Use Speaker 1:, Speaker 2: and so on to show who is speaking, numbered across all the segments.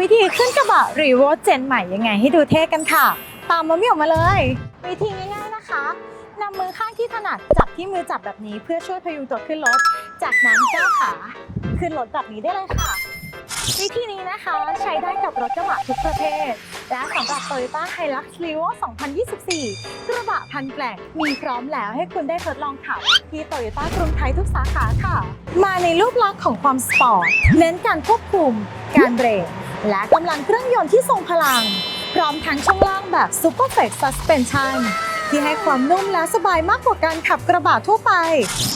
Speaker 1: วิธีขึ้นกระบะรีโวเจนใหม่ยังไงให้ดูเท่กันค่ะ ตามมามี่ออกมาเลย วิธีง่ายๆนะคะนำมือข้างที่ถนัดจับที่มือจับแบบนี้เพื่อช่วยพยุงตัวขึ้นรถ จากนั้นก้าวขาขึ้นรถแบบนี้ได้เลยค่ะ วิธีนี้นะคะใช้ได้กับรถกระบะทุกประเภท และสำหรับ Toyota Hilux Leo 2024 กระบะพันแกล่งมีพร้อมแล้วให้คุณได้ทดลองขับ ที่ Toyota กรุงไทยทุกสาขาค่ะ มาในรูปลักษณ์ของความสปอร์ต เน้นการควบคุม การเบรก และกำลังเครื่องยนต์ที่ทรงพลัง พร้อมทั้งช่วงล่างแบบ Super Flex Suspension ที่ให้ความนุ่มและสบายมากกว่าการขับกระบะทั่วไป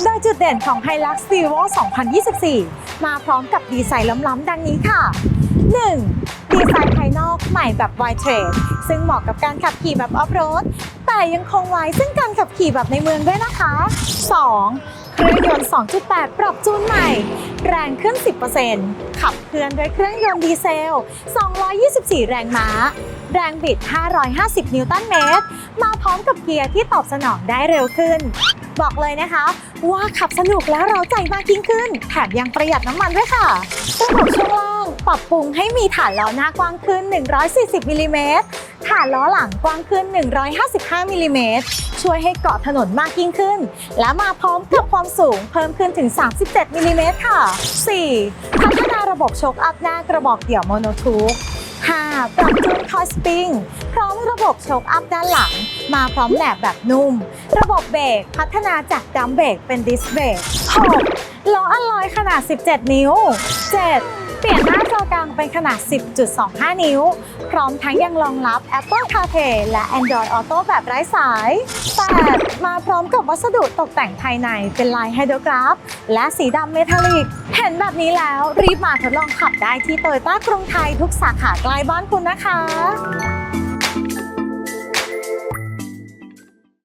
Speaker 1: โดยจุดเด่นของ Hilux Levo 2024 มาพร้อมกับดีไซน์ล้ำๆดังนี้ค่ะ 1. ดีไซน์ภายนอกใหม่แบบ Wide Trade ซึ่งเหมาะกับการขับขี่แบบออฟโรด แต่ยังคงไว้ซึ่งการขับขี่แบบในเมืองด้วยนะคะ 2. เครื่องยนต์ 2.8 ปรับจูนใหม่ แรงขึ้น 10%ขับเคลื่อนด้วยเครื่องยนต์ดีเซล 224 แรงม้า แรงบิด 550 นิวตันเมตร มาพร้อมกับเกียร์ที่ตอบสนองได้เร็วขึ้น บอกเลยนะคะ ว่าขับสนุกและเราใจมากยิ่งขึ้น แถมยังประหยัดน้ำมันด้วยค่ะระบบช่วงล่างปรับปรุงให้มีฐานล้อหน้ากว้างขึ้น 140มิลลิเมตร ฐานล้อหลังกว้างขึ้น 155มิลลิเมตรช่วยให้เกาะถนนมากยิ่งขึ้น และมาพร้อมกับความสูงเพิ่มขึ้นถึง 37มิลลิเมตรค่ะ 4. พัฒนาระบบโชคอัพหน้ากระบอกเดี่ยวโมโนทูป 5. ปรับจูนคอยสปริง พร้อมระบบโชคอัพด้านหลัง มาพร้อมแหนบแบบนุ่ม ระบบเบรกพัฒนาจากดัมเบรกเป็นดิสเบรก 6. ล้ออัลลอยขนาด 17 นิ้ว 7. เปลี่ยนหน้าจอกลางเป็นขนาด 10.25 นิ้ว พร้อมทั้งยังรองรับ Apple CarPlay และ Android Auto แบบไร้สาย 8. มาพร้อมกับวัสดุตกแต่งภายในเป็นลายไฮโดรกราฟ และสีดำเมทัลลิก เห็นแบบนี้แล้วรีบมาทดลองขับได้ที่โตโยต้ากรุงไทยทุกสาขาใกล้บ้านคุณนะคะ